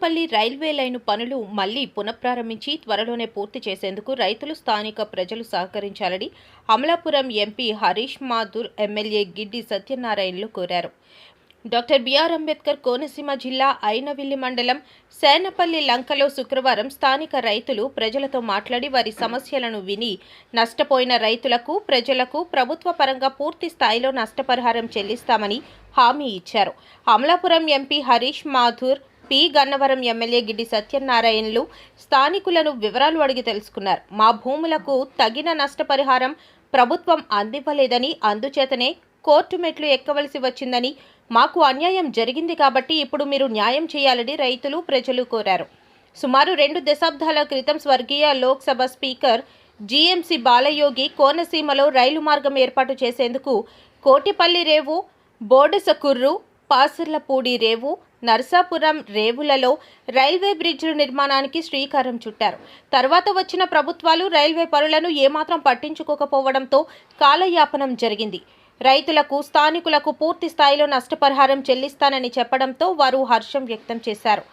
Tadepalli railway line పనులు మళ్ళీ పునఃప్రారంభించి త్వరలోనే పూర్తి చేసేందుకు రైతులు స్థానిక ప్రజలు సహకరించాలని అమలాపురం ఎంపీ హరీష్ మాధుర్ ఎమ్మెల్యే గిడ్డి సత్యనారాయణలు కోరారు. డాక్టర్ బిఆర్ అంబేద్కర్ కోనసీమ జిల్లా ఐనవిల్లి మండలం సేనపల్లి లంకలో శుక్రవారం స్థానిక రైతులు ప్రజలతో మాట్లాడి వారి సమస్యలను విని నష్టపోయిన రైతులకు ప్రజలకు ప్రభుత్వ పరంగా పూర్తి స్థాయిలో నష్టపరిహారం చెల్లిస్తామని హామీ ఇచ్చారు. Amalapuram MP Harish Mathur P Gannavaram MLA Giddi సత్యనారాయణలు స్థానికులను వివరాలు అడిగి తెలుసుకున్నారు. మా భూములకు తగిన నష్టపరిహారం ప్రభుత్వం అందివ్వలేదని అందుచేతనే కోర్టు మెట్లు ఎక్కవలసి వచ్చిందని మాకు అన్యాయం జరిగింది కాబట్టి ఇప్పుడు మీరు న్యాయం చేయాలని రైతులు ప్రజలు కోరారు. సుమారు రెండు దశాబ్దాల క్రితం స్వర్గీయ లోక్సభ స్పీకర్ జీఎంసీ బాలయోగి కోనసీమలో రైలు మార్గం ఏర్పాటు చేసేందుకు కోటిపల్లి రేవు బోడసకుర్రు పాసర్లపూడి రేవు నర్సాపురం రేవులలో రైల్వే బ్రిడ్జ్ నిర్మాణానికి శ్రీకారం చుట్టారు. తర్వాత వచ్చిన ప్రభుత్వాలు రైల్వే పనులను ఏమాత్రం పట్టించుకోకపోవడంతో కాలయాపనం జరిగింది. రైతులకు స్థానికులకు పూర్తి స్థాయిలో నష్టపరిహారం చెల్లిస్తానని చెప్పడంతో వారు హర్షం వ్యక్తం చేశారు.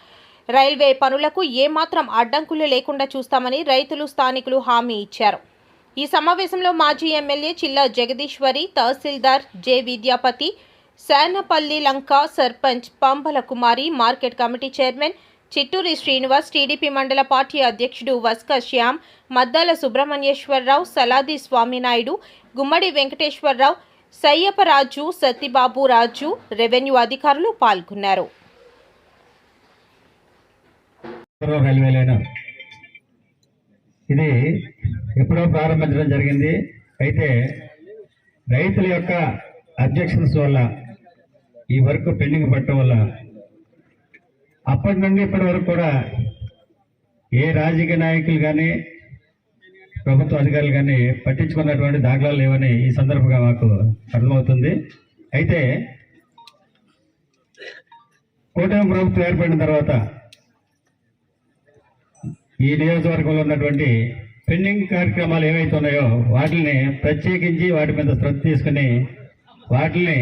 రైల్వే పనులకు ఏమాత్రం అడ్డంకులు లేకుండా చూస్తామని రైతులు స్థానికులు హామీ ఇచ్చారు. ఈ సమావేశంలో మాజీ ఎమ్మెల్యే చిల్లా జగదీశ్వరి తహసీల్దార్ J. Vidyapati Sanapalli Lanka sarpanch Pambala Kumari market committee chairman Chitturi Srinivas TDP mandal party అధ్యక్షుడు వస్క శ్యామ్ మద్దాల సుబ్రహ్మణ్యేశ్వరరావు సలాది స్వామినాయుడు గుమ్మడి వెంకటేశ్వరరావు సయ్యపరాజు సత్యబాబు రాజు రెవెన్యూ అధికారులు పాల్గొన్నారు. ఇది ఎప్పుడో ప్రారంభించడం జరిగింది. అయితే రైతుల యొక్క అబ్జెక్షన్స్ వల్ల ఈ వర్క్ పెండింగ్ పట్టడం వల్ల అప్పటి నుండి ఇప్పటి వరకు కూడా ఏ రాజకీయ నాయకులు కానీ ప్రభుత్వ అధికారులు కానీ పట్టించుకున్నటువంటి దాఖలాలు లేవని ఈ సందర్భంగా మాకు అర్థమవుతుంది. అయితే కూటమి ప్రభుత్వం ఏర్పడిన తర్వాత ఈ నియోజకవర్గంలో ఉన్నటువంటి పెండింగ్ కార్యక్రమాలు ఏవైతే ఉన్నాయో వాటిని ప్రత్యేకించి వాటి మీద శ్రద్ధ తీసుకుని వాటిని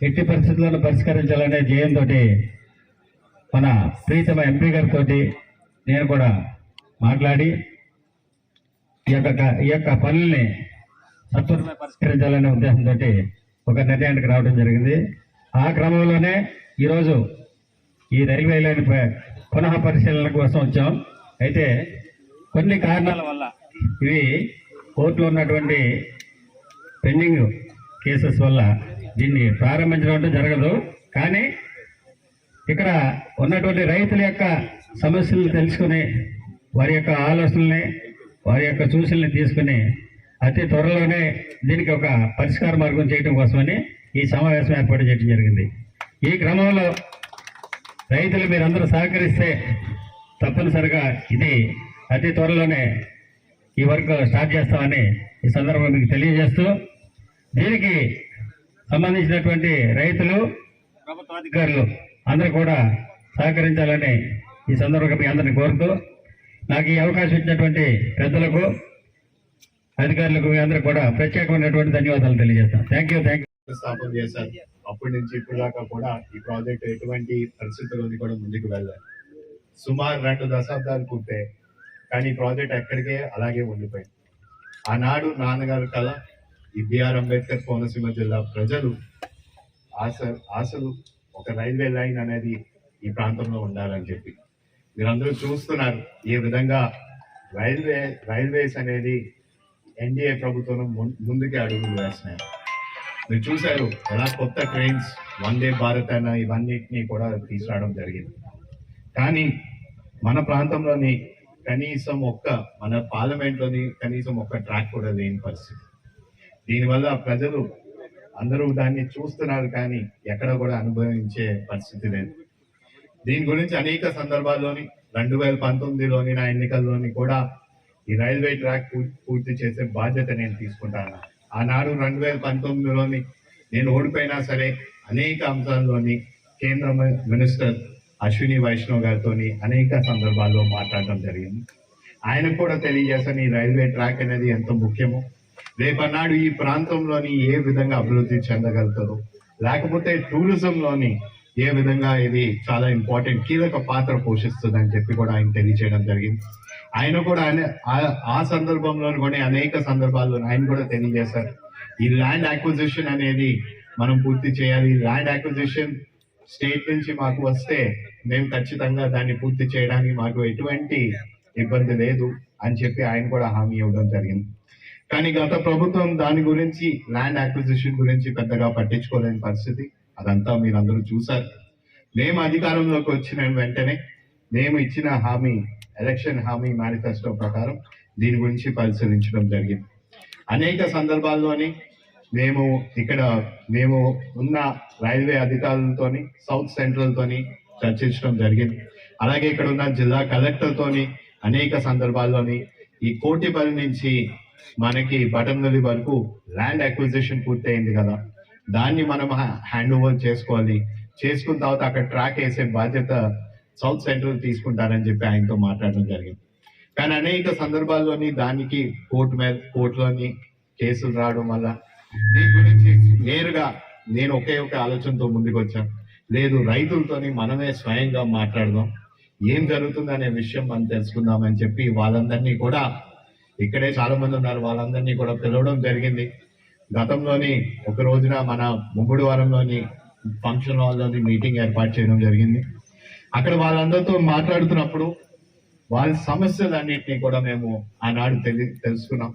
ఎట్టి పరిస్థితులను పరిష్కరించాలనే ధ్యేయంతో మన ప్రీతమ ఎంపీ గారితో నేను కూడా మాట్లాడి ఈ యొక్క ఈ యొక్క పనుల్ని సత్వరమే పరిష్కరించాలనే ఉద్దేశంతో ఒక నిర్ణయానికి రావడం జరిగింది. ఆ క్రమంలోనే ఈరోజు ఈ రైల్వే లైన్ పునః పరిశీలన కోసం వచ్చాం. అయితే కొన్ని కారణాల వల్ల ఇవి కోర్టులో ఉన్నటువంటి పెండింగ్ కేసెస్ వల్ల దీన్ని ప్రారంభించడం అంటూ జరగదు. కానీ ఇక్కడ ఉన్నటువంటి రైతుల యొక్క సమస్యలను తెలుసుకుని వారి యొక్క ఆలోచనల్ని వారి యొక్క సూచనల్ని తీసుకుని అతి త్వరలోనే దీనికి ఒక పరిష్కార మార్గం చేయడం కోసమని ఈ సమావేశం ఏర్పాటు చేయడం జరిగింది. ఈ క్రమంలో రైతులు మీరందరూ సహకరిస్తే తప్పనిసరిగా ఇది అతి త్వరలోనే ఈ వర్క్ స్టార్ట్ చేస్తామని ఈ సందర్భంగా మీకు తెలియజేస్తూ దీనికి సంబంధించినటువంటి రైతులు ప్రభుత్వ అధికారులు అందరూ కూడా సహకరించాలని ఈ సందర్భంగా మీ అందరిని కోరుతూ నాకు ఈ అవకాశం ఇచ్చినటువంటి పెద్దలకు అధికారులకు మీ అందరూ కూడా ప్రత్యేకమైనటువంటి ధన్యవాదాలు తెలియజేస్తాను థ్యాంక్ యూ థ్యాంక్ యూ స్థాపన చేశారు. అప్పటి నుంచి ఇప్పుడు దాకా కూడా ఈ ప్రాజెక్ట్ ఎటువంటి పరిస్థితుల్లోని కూడా ముందుకు వెళ్ళాలి సుమారు రెండు దశాబ్దాలు ఉంటే కానీ ప్రాజెక్ట్ ఎక్కడికే అలాగే ఉండిపోయింది. ఆనాడు నాన్నగారు కళ ఈ బిఆర్ అంబేద్కర్ కోనసీమ జిల్లా ప్రజలు ఆశ ఆశలు ఒక రైల్వే లైన్ అనేది ఈ ప్రాంతంలో ఉండాలని చెప్పి. మీరందరూ చూస్తున్నారు ఏ విధంగా రైల్వే రైల్వేస్ అనేది ఎన్డీఏ ప్రభుత్వం ముందుకే అడుగులు వేస్తున్నాయి. మీరు చూశారు ఎలా కొత్త ట్రైన్స్ వందే భారత్ అన్న ఇవన్నిటిని కూడా తీసుకురావడం జరిగింది. కానీ మన ప్రాంతంలోని కనీసం ఒక్క మన పార్లమెంట్లోని కనీసం ఒక్క ట్రాక్ కూడా లేని పరిస్థితి. దీనివల్ల ప్రజలు అందరూ దాన్ని చూస్తున్నారు కానీ ఎక్కడ కూడా అనుభవించే పరిస్థితి లేదు. దీని గురించి అనేక సందర్భాల్లోని రెండు వేల పంతొమ్మిదిలోని నా ఎన్నికల్లోని కూడా ఈ రైల్వే ట్రాక్ పూర్తి చేసే బాధ్యత నేను తీసుకుంటాను. ఆనాడు రెండు వేల పంతొమ్మిదిలోని నేను ఓడిపోయినా సరే అనేక అంశాల్లోని కేంద్ర మినిస్టర్ అశ్విని వైష్ణవ్ గారితో అనేక సందర్భాల్లో మాట్లాడడం జరిగింది. ఆయనకు కూడా తెలియజేసాను ఈ రైల్వే ట్రాక్ అనేది ఎంత ముఖ్యమో. రేపన్నాడు ఈ ప్రాంతంలోని ఏ విధంగా అభివృద్ధి చెందగలుగుతారు లేకపోతే టూరిజంలోని ఏ విధంగా ఇది చాలా ఇంపార్టెంట్ కీలక పాత్ర పోషిస్తుంది అని చెప్పి కూడా ఆయన తెలియజేయడం జరిగింది. ఆయన కూడా ఆ- ఆ సందర్భంలో కూడా అనేక సందర్భాల్లో ఆయన కూడా తెలియజేశారు. ఈ ల్యాండ్ అక్విజిషన్ అనేది మనం పూర్తి చేయాలి. ల్యాండ్ అక్విజిషన్ స్టేట్ నుంచి మాకు వస్తే మేము ఖచ్చితంగా దాన్ని పూర్తి చేయడానికి మాకు ఎటువంటి ఇబ్బంది లేదు అని చెప్పి ఆయన కూడా హామీ ఇవ్వడం జరిగింది. కానీ గత ప్రభుత్వం దాని గురించి ల్యాండ్ అక్విజిషన్ గురించి పెద్దగా పట్టించుకోలేని పరిస్థితి. అదంతా మీరు అందరూ మేము అధికారంలోకి వచ్చిన వెంటనే మేము ఇచ్చిన హామీ ఎలక్షన్ హామీ మేనిఫెస్టో ప్రకారం దీని గురించి పరిశీలించడం జరిగింది. అనేక సందర్భాల్లోని మేము ఇక్కడ మేము ఉన్న రైల్వే అధికారులతోని సౌత్ సెంట్రల్తోని చర్చించడం జరిగింది. అలాగే ఇక్కడ ఉన్న జిల్లా కలెక్టర్తోని అనేక సందర్భాల్లోని ఈ కోటిపల్లి నుంచి మనకి బటన్వెల్లి వరకు ల్యాండ్ అక్విజిషన్ పూర్తయింది కదా. దాన్ని మనం హ్యాండ్ ఓవర్ చేసుకోవాలి. చేసుకున్న తర్వాత అక్కడ ట్రాక్ వేసే బాధ్యత సౌత్ సెంట్రల్ తీసుకుంటారని చెప్పి ఆయనతో మాట్లాడడం జరిగింది. కానీ అనేక సందర్భాల్లోని దానికి కోర్టు మీద కోర్టులోని కేసులు రావడం వల్ల దీని గురించి నేరుగా నేను ఒకే ఒక ఆలోచనతో ముందుకు వచ్చాను లేదు రైతులతోని మనమే స్వయంగా మాట్లాడదాం. ఏం జరుగుతుంది అనే విషయం మనం తెలుసుకుందామని చెప్పి వాళ్ళందరినీ కూడా ఇక్కడే చాలా మంది ఉన్నారు. వాళ్ళందరినీ కూడా పిలవడం జరిగింది. గతంలోని ఒక రోజున మన ముగ్గుడు వారంలోని ఫంక్షన్ హాల్లోని మీటింగ్ ఏర్పాటు చేయడం జరిగింది. అక్కడ వాళ్ళందరితో మాట్లాడుతున్నప్పుడు వాళ్ళ సమస్యలన్నింటినీ కూడా మేము ఆనాడు తెలి తెలుసుకున్నాం.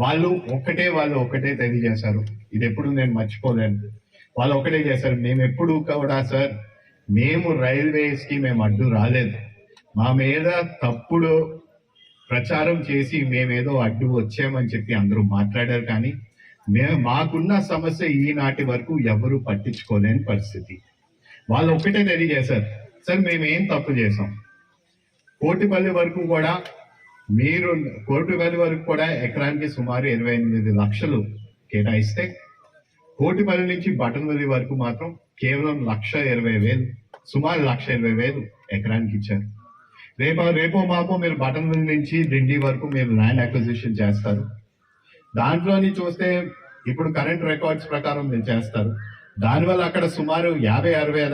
వాళ్ళు ఒక్కటే వాళ్ళు ఒక్కటే తెలియజేశారు. ఇది ఎప్పుడు నేను మర్చిపోలేను. వాళ్ళు ఒకటే చేశారు. మేము ఎప్పుడు కూడా సార్ మేము రైల్వేస్కి మేము అడ్డు రాలేదు. మా మీద తప్పుడు ప్రచారం చేసి మేమేదో అడ్డు వచ్చామని చెప్పి అందరూ మాట్లాడారు కానీ మేము మాకున్న సమస్య ఈనాటి వరకు ఎవరు పట్టించుకోలేని పరిస్థితి. వాళ్ళు ఒక్కటే తెలియజేశారు సార్ మేమేం తప్పు చేసాం కోటిపల్లి వరకు కూడా మీరు కోటిపల్లి వరకు కూడా ఎకరానికి సుమారు ఇరవై ఎనిమిది లక్షలు కేటాయిస్తే కోటిపల్లి నుంచి బటన్వల్లి వరకు మాత్రం కేవలం లక్ష ఇరవై వేలు సుమారు లక్ష ఇరవై వేలు ఎకరానికి ఇచ్చారు. రేపో రేపో మాపో మీరు బటన్ నుంచి డిండి వరకు మీరు ల్యాండ్ అక్విజిషన్ చేస్తారు. దాంట్లోని చూస్తే ఇప్పుడు కరెంట్ రికార్డ్స్ ప్రకారం మీరు చేస్తారు. దానివల్ల అక్కడ సుమారు యాభై అరవై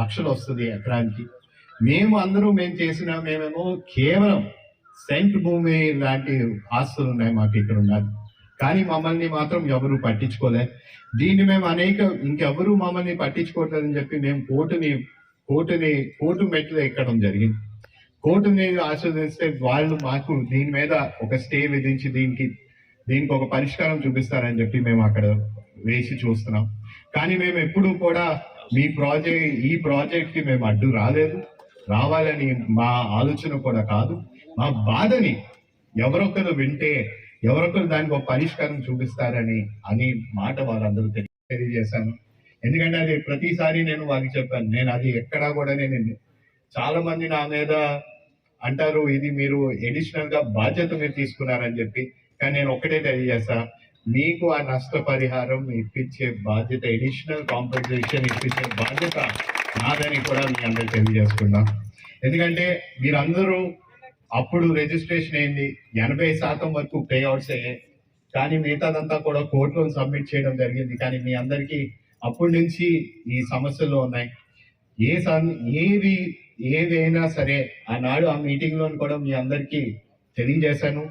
లక్షలు వస్తుంది ఎకరానికి. మేము అందరూ మేము చేసిన మేమేమో కేవలం సెంట్ భూమి లాంటి ఆస్తులు ఉన్నాయి మాకు ఇక్కడ ఉన్నది. కానీ మమ్మల్ని మాత్రం ఎవరు పట్టించుకోలే. దీన్ని మేము అనేక ఇంకెవరు మమ్మల్ని పట్టించుకోవట్లేదని చెప్పి మేము కోర్టుని కోర్టుని కోర్టు మెట్లు ఎక్కడం జరిగింది. కోర్టుని ఆస్వాదిస్తే వాళ్ళు మాకు దీని మీద ఒక స్టే విధించి దీనికి దీనికి ఒక పరిష్కారం చూపిస్తారని చెప్పి మేము అక్కడ వేసి చూస్తున్నాం. కానీ మేము ఎప్పుడూ కూడా మీ ప్రాజెక్ట్ ఈ ప్రాజెక్ట్కి మేము అడ్డు రాలేదు. రావాలని మా ఆలోచన కూడా కాదు. మా బాధని ఎవరొకరు వింటే ఎవరొకరు దానికి ఒక పరిష్కారం చూపిస్తారని అని మాట వాళ్ళందరూ తెలియజేశాను. ఎందుకంటే అది ప్రతిసారి నేను వాళ్ళకి చెప్పాను. నేను అది ఎక్కడా కూడా నేను చాలా మంది నా మీద అంటారు ఇది మీరు ఎడిషనల్గా బాధ్యత మీరు తీసుకున్నారని చెప్పి. కానీ నేను ఒకటే తెలియజేస్తా మీకు ఆ నష్టపరిహారం ఇప్పించే బాధ్యత ఎడిషనల్ కాంపెన్సేషన్ ఇప్పించే బాధ్యత నాదని కూడా మీ అందరికి తెలియజేసుకున్నా ఎందుకంటే మీరందరూ అప్పుడు రిజిస్ట్రేషన్ అయింది ఎనభై శాతం వరకు పే అవుట్స్ అయ్యాయి కానీ మిగతాదంతా కూడా కోర్టులో సబ్మిట్ చేయడం జరిగింది. కానీ మీ అందరికీ అప్పటి నుంచి ఈ సమస్యలు ఉన్నాయి. ఏ సం- ఏవి ఏదైనా సరే ఆనాడు ఆ మీటింగ్లో కూడా మీ అందరికీ తెలియజేశాను.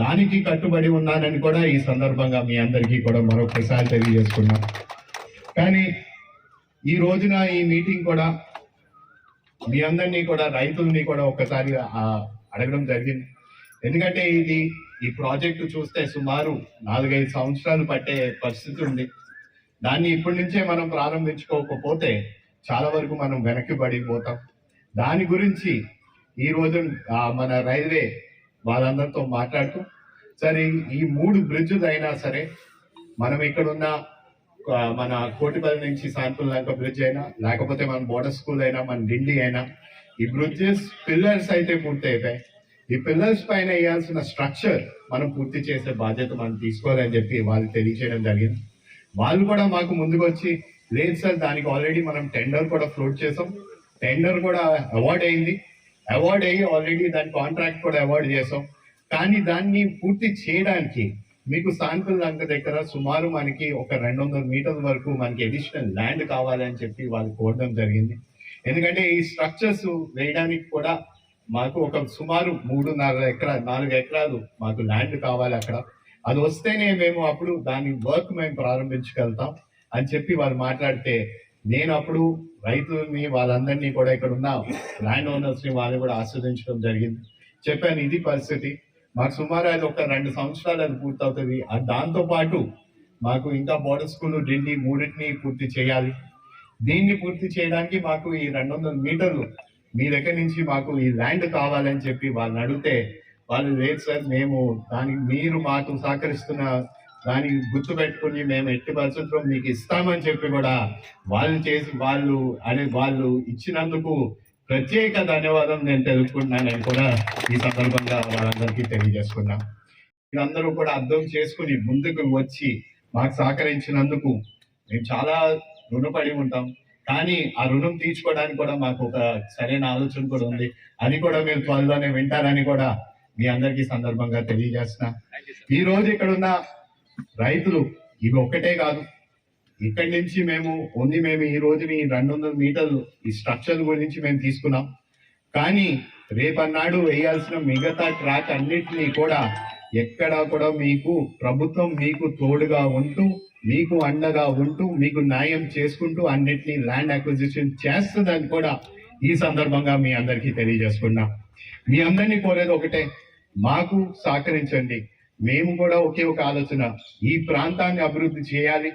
దానికి కట్టుబడి ఉన్నానని కూడా ఈ సందర్భంగా మీ అందరికీ కూడా మరొకసారి తెలియజేసుకున్నాను కానీ ఈ రోజున ఈ మీటింగ్ కూడా మీ అందరినీ కూడా రైతుల్ని కూడా ఒకసారి అడగడం జరిగింది. ఎందుకంటే ఇది ఈ ప్రాజెక్టు చూస్తే సుమారు నాలుగైదు సంవత్సరాలు పట్టే పరిస్థితి ఉంది. దాన్ని ఇప్పటి నుంచే మనం ప్రారంభించుకోకపోతే చాలా వరకు మనం వెనక్కి పడిపోతాం. దాని గురించి ఈ రోజు మన రైల్వే వాళ్ళందరితో మాట్లాడుతూ సరే ఈ మూడు బ్రిడ్జ్లు అయినా సరే మనం ఇక్కడున్న మన కోటిపల్లి నుంచి శాంపుల్ లంక బ్రిడ్జ్ అయినా లేకపోతే మన బోర్డర్ స్కూల్ అయినా మన డిండి అయినా ఈ బ్రిడ్జెస్ పిల్లర్స్ అయితే పూర్తి అయిపోయాయి ఈ పిల్లర్స్ పైన వేయాల్సిన స్ట్రక్చర్ మనం పూర్తి చేసే బాధ్యత మనం తీసుకోవాలని చెప్పి వాళ్ళు తెలియచేయడం జరిగింది. వాళ్ళు కూడా మాకు ముందుకు వచ్చి లేదు సార్ దానికి ఆల్రెడీ మనం టెండర్ కూడా ఫ్లోట్ చేసాం. టెండర్ కూడా అవార్డ్ అయింది. అవార్డ్ అయ్యి ఆల్రెడీ దాని కాంట్రాక్ట్ కూడా అవార్డ్ చేసాం. కానీ దాన్ని పూర్తి చేయడానికి మీకు సాంకుల్ లంక దగ్గర సుమారు మనకి ఒక రెండు వందల మీటర్ల వరకు మనకి అడిషనల్ ల్యాండ్ కావాలని చెప్పి వాళ్ళు కోరడం జరిగింది. ఎందుకంటే ఈ స్ట్రక్చర్స్ వేయడానికి కూడా మాకు ఒక సుమారు మూడున్నర ఎకరా నాలుగు ఎకరాలు మాకు ల్యాండ్ కావాలి అక్కడ. అది వస్తేనే మేము అప్పుడు దాని వర్క్ మేము ప్రారంభించగలుగుతాం అని చెప్పి వాళ్ళు మాట్లాడితే నేను అప్పుడు రైతుల్ని వాళ్ళందరినీ కూడా ఇక్కడ ఉన్న ల్యాండ్ ఓనర్స్ని వాళ్ళని కూడా ఆస్వాదించడం జరిగింది. చెప్పాను ఇది పరిస్థితి. మాకు సుమారు అది ఒక రెండు సంవత్సరాలు అది పూర్తవుతుంది. దాంతోపాటు దాంతో పాటు మాకు ఇంకా బోర్డర్ స్కూల్ ఢిల్లీ మూడింటిని పూర్తి చేయాలి. దీన్ని పూర్తి చేయడానికి మాకు ఈ రెండు వందల మీటర్లు మీ దగ్గర నుంచి మాకు ఈ ల్యాండ్ కావాలని చెప్పి వాళ్ళని అడిగితే వాళ్ళు లేదు సార్ మేము దానికి మీరు మాకు సహకరిస్తున్న దానికి గుర్తు పెట్టుకుని మేము ఎట్టి పరిస్థితుల్లో మీకు ఇస్తామని చెప్పి కూడా వాళ్ళు చేసి వాళ్ళు అనే వాళ్ళు ఇచ్చినందుకు ప్రత్యేక ధన్యవాదం నేను తెలుపుకుంటున్నానని కూడా ఈ సందర్భంగా వాళ్ళందరికీ తెలియజేసుకున్నా. మీరందరూ కూడా అర్థం చేసుకుని ముందుకు వచ్చి మాకు సహకరించినందుకు మేము చాలా రుణపడి ఉంటాం. కానీ ఆ రుణం తీర్చుకోవడానికి కూడా మాకు ఒక సరైన ఆలోచన కూడా ఉంది. అది కూడా మీరు త్వరలోనే వింటారని కూడా మీ అందరికీ సందర్భంగా తెలియజేస్తున్నా. ఈ రోజు ఇక్కడ ఉన్న రైతులు ఇవి ఒక్కటే కాదు. ఇక్కడి నుంచి మేము ఓన్లీ మేము ఈ రోజుని రెండు వందల మీటర్లు ఈ స్ట్రక్చర్ గురించి మేము తీసుకున్నాం. కానీ రేపన్నాడు వేయాల్సిన మిగతా ట్రాక్ అన్నిటినీ కూడా ఎక్కడా కూడా మీకు ప్రభుత్వం మీకు తోడుగా ఉంటూ మీకు అండగా ఉంటూ మీకు న్యాయం చేసుకుంటూ అన్నిటినీ ల్యాండ్ అక్విజిషన్ చేస్తుందని కూడా ఈ సందర్భంగా మీ అందరికీ తెలియజేసుకున్నా. మీ అందరినీ కోరేది ఒకటే మాకు సహకరించండి. మేము కూడా ఒకే ఒక ఆలోచన. ఈ ప్రాంతాన్ని అభివృద్ధి చేయాలి.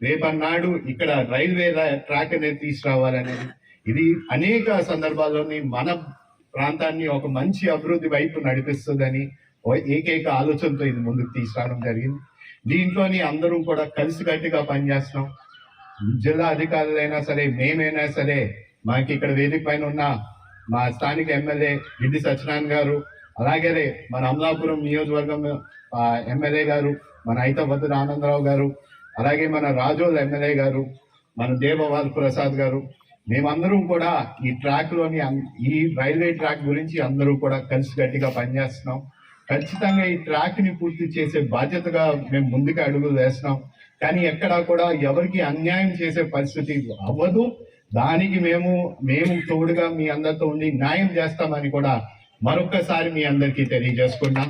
రేపన్నాడు ఇక్కడ రైల్వే ట్రాక్ అనేది తీసుకురావాలనేది. ఇది అనేక సందర్భాల్లోని మన ప్రాంతాన్ని ఒక మంచి అభివృద్ధి వైపు నడిపిస్తుందని ఏకైక ఆలోచనతో ఇది ముందుకు తీసుకురావడం జరిగింది. దీంట్లోని అందరూ కూడా కలిసికట్టుగా పనిచేస్తున్నాం. జిల్లా అధికారులైనా సరే మేమైనా సరే మాకు ఇక్కడ వేదిక పైన ఉన్న మా స్థానిక ఎమ్మెల్యే గిడ్డి సత్యనారాయణ గారు అలాగే మన అమలాపురం నియోజకవర్గం ఎమ్మెల్యే గారు మన ఐతభద్ర ఆనందరావు గారు అలాగే మన రాజోల ఎమ్మెల్యే గారు మన దేవవాల్ ప్రసాద్ గారు మేమందరం కూడా ఈ ట్రాక్లోని ఈ రైల్వే ట్రాక్ గురించి అందరూ కూడా కలిసి గట్టిగా పనిచేస్తున్నాం. ఖచ్చితంగా ఈ ట్రాక్ని పూర్తి చేసే బాధ్యతగా మేము ముందుకు అడుగులు వేస్తున్నాం. కానీ ఎక్కడా కూడా ఎవరికి అన్యాయం చేసే పరిస్థితి అవ్వదు. దానికి మేము మేము తోడుగా మీ అందరితో ఉండి న్యాయం చేస్తామని కూడా మరొక్కసారి మీ అందరికీ తెలియజేసుకున్నాం